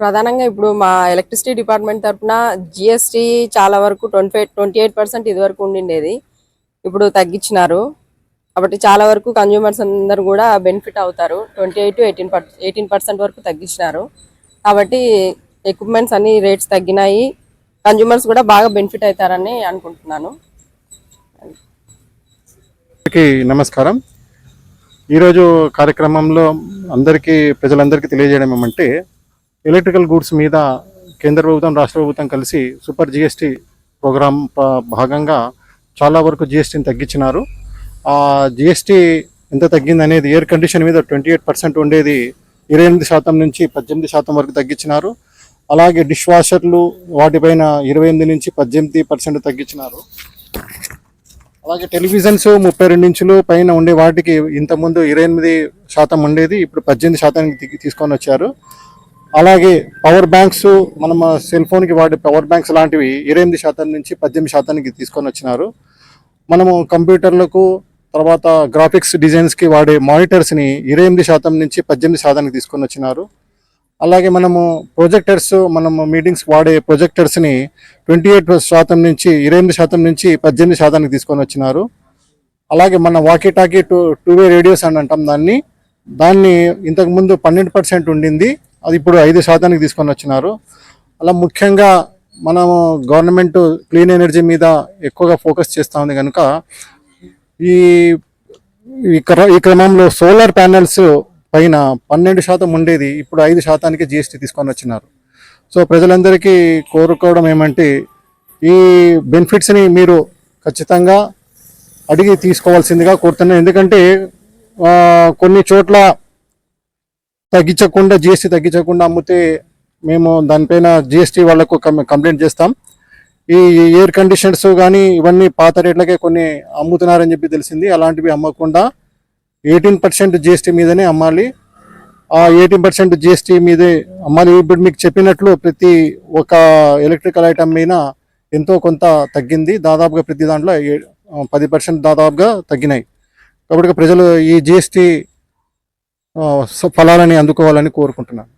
ప్రధానంగా ఇప్పుడు మా ఎలక్ట్రిసిటీ డిపార్ట్మెంట్ తరఫున జిఎస్టీ చాలా వరకు ట్వంటీ ట్వంటీ ఎయిట్ పర్సెంట్ ఇది వరకు ఉండిండేది. ఇప్పుడు తగ్గించినారు. కాబట్టి చాలా వరకు కన్జ్యూమర్స్ అందరు కూడా బెనిఫిట్ అవుతారు. Twenty eight eighteen per eighteen percent వరకు తగ్గించినారు. కాబట్టి ఎక్విప్మెంట్స్ అన్ని రేట్స్ తగ్గినాయి. కన్జ్యూమర్స్ కూడా బాగా బెనిఫిట్ అవుతారని అనుకుంటున్నాను. నమస్కారం. ఈరోజు కార్యక్రమంలో అందరికీ ప్రజలందరికీ తెలియజేయడం ఏమంటే ఎలక్ట్రికల్ గూడ్స్ మీద కేంద్ర ప్రభుత్వం రాష్ట్ర ప్రభుత్వం కలిసి సూపర్ జిఎస్టీ ప్రోగ్రాం భాగంగా చాలా వరకు జిఎస్టీని తగ్గించినారు. ఆ జిఎస్టీ ఎంత తగ్గింది అనేది ఎయిర్ కండిషన్ మీద ట్వంటీ ఎయిట్ పర్సెంట్ ఉండేది ఇరవై ఎనిమిది శాతం నుంచి పద్దెనిమిది శాతం వరకు తగ్గించినారు. అలాగే డిష్ వాషర్లు వాటిపైన ఇరవై ఎనిమిది నుంచి పద్దెనిమిది పర్సెంట్ తగ్గించినారు. అలాగే టెలివిజన్స్ ముప్పై రెండు ఇంచులు పైన ఉండే వాటికి ఇంతకుముందు ఇరవై ఎనిమిది శాతం ఉండేది ఇప్పుడు పద్దెనిమిది శాతానికి తీసుకొని వచ్చారు. అలాగే పవర్ బ్యాంక్స్ మనం సెల్ ఫోన్కి వాడే పవర్ బ్యాంక్స్ లాంటివి ఇరవై శాతం నుంచి పద్దెనిమిది శాతానికి తీసుకొని వచ్చినారు. మనము కంప్యూటర్లకు తర్వాత గ్రాఫిక్స్ డిజైన్స్కి వాడే మానిటర్స్ని ఇరవై ఎనిమిది శాతం నుంచి పద్దెనిమిది శాతానికి తీసుకొని వచ్చినారు. అలాగే మనము ప్రొజెక్టర్స్ మనము మీటింగ్స్ వాడే ప్రొజెక్టర్స్ని ట్వంటీ ఎయిట్ శాతం నుంచి ఇరవై ఎనిమిది శాతం నుంచి పద్దెనిమిది శాతానికి తీసుకొని వచ్చినారు. అలాగే మన walkie talkie two two way radios అని అంటాం దాన్ని. దాన్ని ఇంతకుముందు పన్నెండు పర్సెంట్ ఉండింది. అది ఇప్పుడు ఐదు శాతానికి తీసుకొని వచ్చినారు. అలా ముఖ్యంగా మనము గవర్నమెంట్ క్లీన్ ఎనర్జీ మీద ఎక్కువగా ఫోకస్ చేస్తూ ఉంది కనుక ఈ ఈ ఈ క్రమంలో సోలార్ ప్యానెల్స్ పైన పన్నెండు శాతం ఉండేది. ఇప్పుడు ఐదు శాతానికి జిఎస్టీ తీసుకొని వచ్చినారు. సో ప్రజలందరికీ కోరుకోవడం ఏమంటే ఈ బెనిఫిట్స్ని మీరు ఖచ్చితంగా అడిగి తీసుకోవాల్సిందిగా కోరుతున్నాను. ఎందుకంటే కొన్ని చోట్ల తగ్గించకుండా జిఎస్టీ తగ్గించకుండా అమ్మితే మేము దానిపైన జిఎస్టీ వాళ్ళకు కంప్లైంట్ చేస్తాం. ఈ ఎయిర్ కండిషనర్స్ కానీ ఇవన్నీ పాత రేట్లకే కొన్ని అమ్ముతున్నారని చెప్పి తెలిసింది. అలాంటివి అమ్మకుండా ఎయిటీన్ పర్సెంట్ జిఎస్టీ మీదనే అమ్మాలి. ఆ ఎయిటీన్ పర్సెంట్ జిఎస్టీ మీదే అమ్మాలి. ఇప్పుడు మీకు చెప్పినట్లు ప్రతి ఒక ఎలక్ట్రికల్ ఐటమ్ మీద ఎంతో కొంత తగ్గింది. దాదాపుగా ప్రతి దాంట్లో ఏ- పది పర్సెంట్ దాదాపుగా తగ్గినాయి. కాబట్టి ప్రజలు ఈ జిఎస్టీ ఫలాలని అందుకోవాలని కోరుకుంటున్నాను.